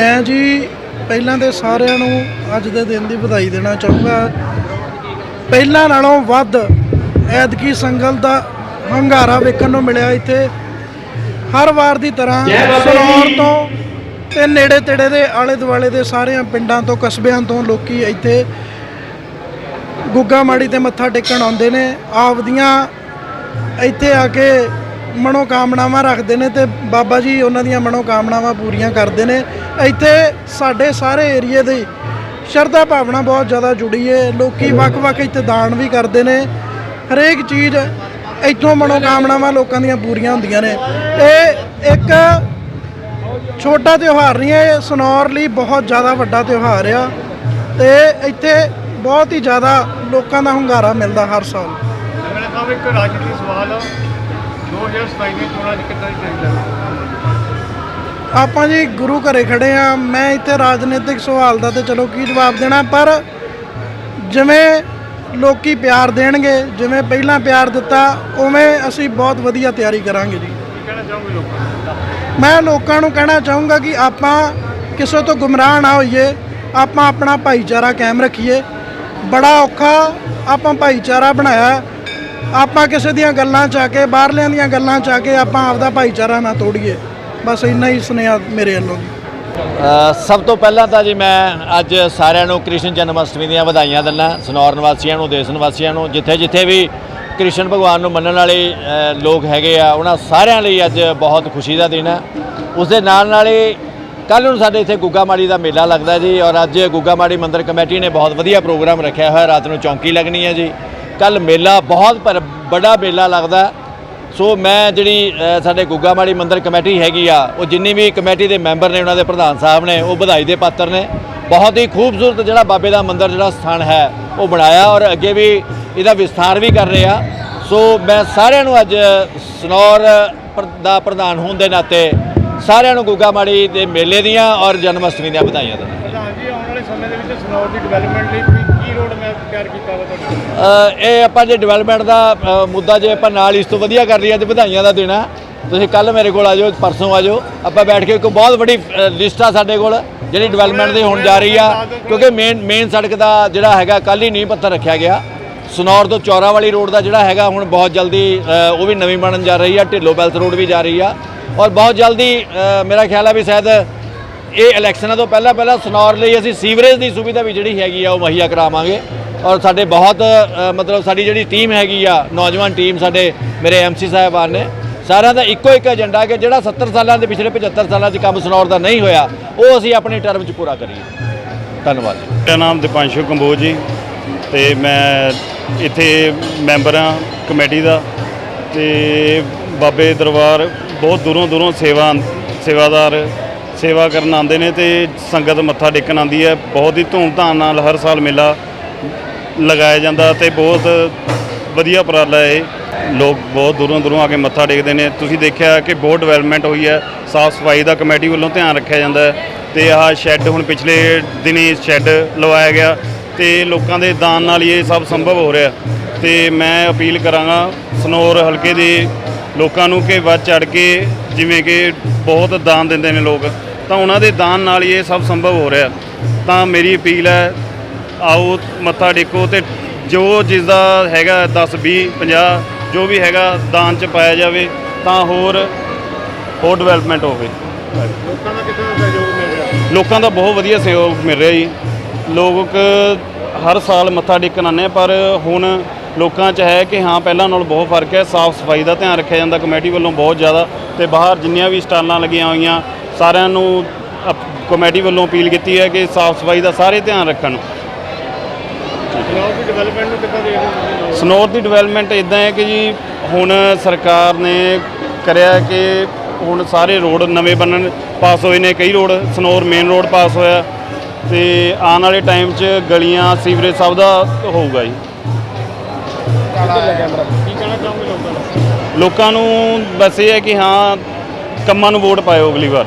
ਮੈਂ ਜੀ ਪਹਿਲਾਂ ਤੇ ਸਾਰਿਆਂ ਨੂੰ ਅੱਜ ਦੇ ਦਿਨ ਦੀ ਵਧਾਈ ਦੇਣਾ ਚਾਹੂੰਗਾ। ਪਹਿਲਾਂ ਨਾਲੋਂ ਵੱਧ ਐਤਕੀ ਸੰਗਲ ਦਾ ਹੰਗਾਰਾ ਵੇਖਣ ਨੂੰ ਮਿਲਿਆ ਇੱਥੇ। ਹਰ ਵਾਰ ਦੀ ਤਰ੍ਹਾਂ ਸਨੌਰ ਤੋਂ ਤੇ ਨੇੜੇ ਤੇੜੇ ਦੇ ਆਲੇ ਦੁਆਲੇ ਦੇ ਸਾਰਿਆਂ ਪਿੰਡਾਂ ਤੋਂ ਕਸਬਿਆਂ ਤੋਂ ਲੋਕੀ ਇੱਥੇ ਗੁੱਗਾ ਮਾੜੀ ਤੇ ਮੱਥਾ ਟੇਕਣ ਆਉਂਦੇ ਨੇ। ਆਪਦੀਆਂ ਇੱਥੇ ਆ ਕੇ ਮਨੋਕਾਮਨਾਵਾਂ ਰੱਖਦੇ ਨੇ ਤੇ ਬਾਬਾ ਜੀ ਉਹਨਾਂ ਦੀਆਂ ਮਨੋਕਾਮਨਾਵਾਂ ਪੂਰੀਆਂ ਕਰਦੇ ਨੇ। ਇੱਥੇ ਸਾਡੇ ਸਾਰੇ ਏਰੀਏ ਦੀ ਸ਼ਰਧਾ ਭਾਵਨਾ ਬਹੁਤ ਜ਼ਿਆਦਾ ਜੁੜੀ ਹੈ ਲੋਕੀ ਵੱਖ-ਵੱਖ ਇੱਥੇ ਦਾਨ ਵੀ ਕਰਦੇ ਨੇ। ਹਰੇਕ ਚੀਜ਼ ਇੱਥੋਂ ਮਨੋਕਾਮਨਾਵਾਂ ਲੋਕਾਂ ਦੀਆਂ ਪੂਰੀਆਂ ਹੁੰਦੀਆਂ ਨੇ। ਇਹ ਇੱਕ ਛੋਟਾ ਤਿਉਹਾਰ ਨਹੀਂ ਹੈ, ਇਹ ਸਨੌਰ ਲਈ ਬਹੁਤ ਜ਼ਿਆਦਾ ਵੱਡਾ ਤਿਉਹਾਰ ਆ। ਤੇ ਇੱਥੇ ਬਹੁਤ ਹੀ ਜ਼ਿਆਦਾ ਲੋਕਾਂ ਦਾ ਹੁੰਗਾਰਾ ਮਿਲਦਾ ਹਰ ਸਾਲ। ਮੇਰਾ ਸਾਹਿਬ ਇੱਕ ਰਾਜਨੀਤੀ ਸਵਾਲ 2027 ਦੀਆਂ ਚੋਣਾਂ 'ਚ ਕਿੱਦਾਂ ਦੀ ਚਾਹੀਦਾ ਆਪਾਂ ਜੀ ਗੁਰੂ ਘਰੇ ਖੜੇ ਆ ਮੈਂ ਇੱਥੇ ਰਾਜਨੀਤਿਕ ਸਵਾਲ ਦਾ ਤੇ ਚਲੋ ਕੀ ਜਵਾਬ ਦੇਣਾ ਪਰ ਜਿਵੇਂ ਲੋਕੀ ਪਿਆਰ ਦੇਣਗੇ ਜਿਵੇਂ ਪਹਿਲਾਂ ਪਿਆਰ ਦਿੱਤਾ ਉਵੇਂ ਅਸੀਂ ਬਹੁਤ ਵਧੀਆ ਤਿਆਰੀ ਕਰਾਂਗੇ ਜੀ। ਕੀ ਕਹਿਣਾ ਚਾਹੋਗੇ ਲੋਕਾਂ ਨੂੰ? ਮੈਂ ਲੋਕਾਂ ਨੂੰ ਕਹਿਣਾ ਚਾਹੂੰਗਾ ਕਿ ਆਪਾਂ ਕਿਸੇ ਤੋਂ ਗੁੰਮਰਾਹ ਨਾ ਹੋਈਏ ਆਪਾਂ ਆਪਣਾ ਭਾਈਚਾਰਾ ਕਾਇਮ ਰੱਖੀਏ। ਬੜਾ ਔਖਾ ਆਪਾਂ ਭਾਈਚਾਰਾ ਬਣਾਇਆ। ਆਪਾਂ ਕਿਸੇ ਦੀਆਂ ਗੱਲਾਂ ਚ ਆ ਕੇ, ਬਾਹਰਲਿਆਂ ਦੀਆਂ ਗੱਲਾਂ ਚ ਆ ਕੇ ਆਪਾਂ ਆਪਦਾ ਭਾਈਚਾਰਾ ਨਾ ਤੋੜੀਏ। ਬਸ ਇੰਨਾ ਹੀ ਸੁਨੇਹਾ ਮੇਰੇ ਵੱਲੋਂ ਸਭ ਤੋਂ ਪਹਿਲਾਂ ਤਾਂ ਜੀ ਮੈਂ ਅੱਜ ਸਾਰਿਆਂ ਨੂੰ ਕ੍ਰਿਸ਼ਨ ਜਨਮ ਅਸ਼ਟਮੀ ਦੀਆਂ ਵਧਾਈਆਂ ਦਿੰਦਾ ਸਨੌਰ ਨਿਵਾਸੀਆਂ ਨੂੰ, ਦੇਸ਼ ਨਿਵਾਸੀਆਂ ਨੂੰ, ਜਿੱਥੇ ਜਿੱਥੇ ਵੀ ਕ੍ਰਿਸ਼ਨ ਭਗਵਾਨ ਨੂੰ ਮੰਨਣ ਵਾਲੇ ਲੋਕ ਹੈਗੇ ਆ, ਉਹਨਾਂ ਸਾਰਿਆਂ ਲਈ ਅੱਜ ਬਹੁਤ ਖੁਸ਼ੀ ਦਾ ਦਿਨ ਹੈ। ਉਸ ਦੇ ਨਾਲ ਨਾਲ ਹੀ ਕੱਲ੍ਹ ਨੂੰ ਸਾਡੇ ਇੱਥੇ ਗੁੱਗਾ ਮਾੜੀ ਦਾ ਮੇਲਾ ਲੱਗਦਾ ਜੀ, ਔਰ ਅੱਜ ਗੁੱਗਾ ਮਾੜੀ ਮੰਦਿਰ ਕਮੇਟੀ ਨੇ ਬਹੁਤ ਵਧੀਆ ਪ੍ਰੋਗਰਾਮ ਰੱਖਿਆ ਹੋਇਆ, ਰਾਤ ਨੂੰ ਚੌਂਕੀ ਲੱਗਣੀ ਹੈ ਜੀ। ਕੱਲ ਮੇਲਾ ਬਹੁਤ ਪਰ ਵੱਡਾ ਮੇਲਾ ਲੱਗਦਾ। ਸੋ ਮੈਂ ਜਿਹੜੀ ਸਾਡੇ ਗੁੱਗਾ ਮਾੜੀ ਮੰਦਿਰ ਕਮੇਟੀ ਹੈਗੀ ਆ, ਉਹ ਜਿੰਨੀ ਵੀ ਕਮੇਟੀ ਦੇ ਮੈਂਬਰ ਨੇ, ਉਹਨਾਂ ਦੇ ਪ੍ਰਧਾਨ ਸਾਹਿਬ ਨੇ, ਉਹ ਵਧਾਈ ਦੇ ਪਾਤਰ ਨੇ। ਬਹੁਤ ਹੀ ਖੂਬਸੂਰਤ ਜਿਹੜਾ ਬਾਬੇ ਦਾ ਮੰਦਿਰ, ਜਿਹੜਾ ਸਥਾਨ ਹੈ, ਉਹ ਬਣਾਇਆ ਔਰ ਅੱਗੇ ਵੀ ਇਹਦਾ ਵਿਸਥਾਰ ਵੀ ਕਰ ਰਹੇ ਆ। ਸੋ ਮੈਂ ਸਾਰਿਆਂ ਨੂੰ ਅੱਜ ਸਨੌਰ ਪ੍ਰ- ਦਾ ਪ੍ਰਧਾਨ ਹੋਣ ਦੇ ਨਾਤੇ ਸਾਰਿਆਂ ਨੂੰ ਗੁੱਗਾ ਮਾੜੀ ਦੇ ਮੇਲੇ ਦੀਆਂ ਔਰ ਜਨਮ ਅਸ਼ਟਮੀ ਦੀਆਂ ਵਧਾਈਆਂ ਦਿੰਦਾ। ਜੀ, ਆਉਣ ਵਾਲੇ ਸਮੇਂ ਦੇ ਵਿੱਚ ਸਨੌਰ ਦੀ ਡਿਵੈਲਪਮੈਂਟ ਲਈ ਕੀ ਰੋਡ ਮੈਪ ਤਿਆਰ ਕੀਤਾ ਵਾ ਤੁਹਾਡਾ ਇਹ ਆਪਾਂ ਜੇ ਡਿਵੈਲਪਮੈਂਟ ਦਾ ਮੁੱਦਾ ਜੇ ਆਪਾਂ ਨਾਲ ਇਸ ਤੋਂ ਵਧੀਆ ਕਰ ਲਈਏ ਤੇ ਵਧਾਈਆਂ ਦਾ ਦੇਣਾ ਤੁਸੀਂ ਕੱਲ ਮੇਰੇ ਕੋਲ ਆ ਜਾਓ, ਪਰਸੋਂ ਆ ਜਾਓ। ਆਪਾਂ ਬੈਠ ਕੇ ਇੱਕ ਬਹੁਤ ਵੱਡੀ ਲਿਸਟ ਆ ਸਾਡੇ ਕੋਲ, ਜਿਹੜੀ ਡਿਵੈਲਪਮੈਂਟ ਦੀ ਹੋਣ ਜਾ ਰਹੀ ਆ। ਕਿਉਂਕਿ ਮੇਨ ਮੇਨ ਸੜਕ ਦਾ ਜਿਹੜਾ ਹੈਗਾ ਕੱਲ ਹੀ ਨੀਂਹ ਪੱਥਰ ਰੱਖਿਆ ਗਿਆ। ਸਨੌਰ ਤੋਂ ਚੌਰਾ ਵਾਲੀ ਰੋਡ ਦਾ ਜਿਹੜਾ ਹੈਗਾ, ਹੁਣ ਬਹੁਤ ਜਲਦੀ ਉਹ ਵੀ ਨਵੀਂ ਬਣਨ ਜਾ ਰਹੀ ਆ। ਢਿੱਲੋ ਬੈਲਸ ਰੋਡ ਵੀ ਜਾ ਰਹੀ ਆ। ਔਰ ਬਹੁਤ ਜਲਦੀ ਮੇਰਾ ਖਿਆਲ ਆ ਵੀ ਸ਼ਾਇਦ ਇਹ ਇਲੈਕਸ਼ਨਾਂ ਤੋਂ ਪਹਿਲਾਂ ਪਹਿਲਾਂ ਸਨੌਰ ਲਈ ਅਸੀਂ ਸੀਵਰੇਜ ਦੀ ਸੁਵਿਧਾ ਵੀ ਜਿਹੜੀ ਹੈਗੀ ਆ, ਉਹ ਮੁਹੱਈਆ ਕਰਾਵਾਂਗੇ। ਔਰ ਸਾਡੇ ਬਹੁਤ ਮਤਲਬ ਸਾਡੀ ਜਿਹੜੀ ਟੀਮ ਹੈਗੀ ਆ, ਨੌਜਵਾਨ ਟੀਮ ਸਾਡੇ, ਮੇਰੇ ਐਮਸੀ ਸਾਹਿਬਾਨ ਨੇ, ਸਾਰਿਆਂ ਦਾ ਇੱਕੋ ਇੱਕ ਏਜੰਡਾ ਕਿ ਜਿਹੜਾ 70 ਸਾਲਾਂ ਦੇ, ਪਿਛਲੇ 75 ਸਾਲਾਂ 'ਚ ਕੰਮ ਸਨੌਰ ਦਾ ਨਹੀਂ ਹੋਇਆ, ਉਹ ਅਸੀਂ ਆਪਣੀ ਟਰਮ 'ਚ ਪੂਰਾ ਕਰੀਏ। ਧੰਨਵਾਦ ਜੀ। ਮੇਰਾ ਨਾਮ ਦੀਪਾਂਸ਼ੂ ਕੰਬੋਜ ਜੀ, ਤੇ ਮੈਂ ਇੱਥੇ ਮੈਂਬਰ ਹਾਂ ਕਮੇਟੀ ਦਾ, ਤੇ ਬਾਬੇ ਦਰਬਾਰ ਬਹੁਤ ਦੂਰੋਂ ਦੂਰੋਂ ਸੇਵਾ, ਸੇਵਾਦਾਰ ਸੇਵਾ ਕਰਨ ਆਉਂਦੇ ਨੇ, ਤੇ ਸੰਗਤ ਮੱਥਾ ਟੇਕਣ ਆਉਂਦੀ ਹੈ, ਬਹੁਤ ਹੀ ਧੂਮਧਾਮ ਨਾਲ ਹਰ ਸਾਲ ਮੇਲਾ ਲਗਾਇਆ ਜਾਂਦਾ ਤੇ ਬਹੁਤ ਵਧੀਆ ਉਪਰਾਲਾ ਹੈ ਇਹ। ਲੋਕ ਬਹੁਤ ਦੂਰੋਂ ਦੂਰੋਂ ਆ ਕੇ ਮੱਥਾ ਟੇਕਦੇ ਨੇ। ਤੁਸੀਂ ਦੇਖਿਆ ਕਿ ਬਹੁਤ ਡਿਵੈਲਪਮੈਂਟ ਹੋਈ ਹੈ। ਸਾਫ਼ ਸਫ਼ਾਈ ਦਾ ਕਮੇਟੀ ਵੱਲੋਂ ਧਿਆਨ ਰੱਖਿਆ ਜਾਂਦਾ ਹੈ। ਤੇ ਆਹ ਸ਼ੈੱਡ ਹੁਣ ਪਿਛਲੇ ਦਿਨੀ ਸ਼ੈੱਡ ਲਵਾਇਆ ਗਿਆ ਤੇ ਲੋਕਾਂ ਦੇ ਦਾਨ ਨਾਲ ਹੀ ਇਹ ਸਭ ਸੰਭਵ ਹੋ ਰਿਹਾ। ਤੇ ਮੈਂ ਅਪੀਲ ਕਰਾਂਗਾ ਸਨੌਰ ਹਲਕੇ ਦੇ ਲੋਕਾਂ ਨੂੰ ਕਿ ਵੱਧ ਚੜ ਕੇ ਜਿਵੇਂ ਕਿ ਬਹੁਤ ਦਾਨ ਦਿੰਦੇ ਨੇ ਲੋਕ, ਤਾਂ ਉਹਨਾਂ ਦੇ ਦਾਨ ਨਾਲ ਹੀ ਇਹ ਸਭ ਸੰਭਵ ਹੋ ਰਿਹਾ। ਤਾਂ ਮੇਰੀ ਅਪੀਲ ਹੈ ਆਓ ਮੱਥਾ ਟੇਕੋ ਤੇ ਜੋ ਜਿਸ ਦਾ ਹੈਗਾ 10 20 50 ਜੋ ਵੀ ਹੈਗਾ ਦਾਨ ਚ ਪਾਇਆ ਜਾਵੇ ਤਾਂ ਹੋਰ ਹੋਰ ਡਿਵੈਲਪਮੈਂਟ ਹੋਵੇ। ਲੋਕਾਂ ਦਾ ਦਾ ਸਹਿਯੋਗ ਮਿਲ ਰਿਹਾ? ਲੋਕਾਂ ਦਾ ਬਹੁਤ ਵਧੀਆ ਸਹਿਯੋਗ ਮਿਲ ਰਿਹਾ ਜੀ। ਲੋਕ ਹਰ ਸਾਲ ਮੱਥਾ ਟੇਕਣ ਆਉਂਦੇ ਆ ਪਰ ਹੁਣ ਲੋਕਾਂ 'ਚ ਹੈ ਕਿ ਹਾਂ ਪਹਿਲਾਂ ਨਾਲੋਂ ਬਹੁਤ ਫ਼ਰਕ ਹੈ। ਸਾਫ਼ ਸਫ਼ਾਈ ਦਾ ਧਿਆਨ ਰੱਖਿਆ ਜਾਂਦਾ ਕਮੇਟੀ ਵੱਲੋਂ ਬਹੁਤ ਜ਼ਿਆਦਾ। ਤੇ ਬਾਹਰ ਜਿੰਨੀਆਂ ਵੀ ਸਟਾਲਾਂ ਲੱਗੀਆਂ ਹੋਈਆਂ ਸਾਰਿਆਂ ਨੂੰ ਕਮੇਟੀ ਵੱਲੋਂ ਅਪੀਲ ਕੀਤੀ ਹੈ ਕਿ ਸਾਫ਼ ਸਫ਼ਾਈ ਦਾ ਸਾਰੇ ਧਿਆਨ ਰੱਖਣ। ਸਨੌਰ ਦੀ ਡਿਵੈਲਪਮੈਂਟ ਨੂੰ ਕਿੱਦਾਂ ਦੇਖਦੇ ਹੋ ਤੁਸੀਂ? ਲੋਕ? ਸਨੌਰ ਦੀ ਡਿਵੈਲਪਮੈਂਟ ਇਦਾਂ ਹੈ ਕਿ ਜੀ ਹੁਣ ਸਰਕਾਰ ਨੇ ਕਰਿਆ ਕਿ ਹੁਣ ਸਾਰੇ ਰੋਡ ਨਵੇਂ ਬਣਨ ਪਾਸ ਹੋਏ ਨੇ ਕਈ road Sanaur main road pass ਹੋਇਆ। ਤੇ ਆਉਣ ਵਾਲੇ ਟਾਈਮ 'ਚ ਗਲੀਆਂ ਸੀਵਰੇਜ ਸਭ ਦਾ ਹੋਊਗਾ ਜੀ। ਕੀ ਕਹਿਣਾ ਚਾਹੋਗੇ ਲੋਕਾਂ ਨੂੰ? ਲੋਕਾਂ ਨੂੰ ਬਸ ਇਹ ਹੈ ਕਿ ਹਾਂ ਕੰਮਾਂ ਨੂੰ ਵੋਟ ਪਾਇਓ ਅਗਲੀ ਵਾਰ।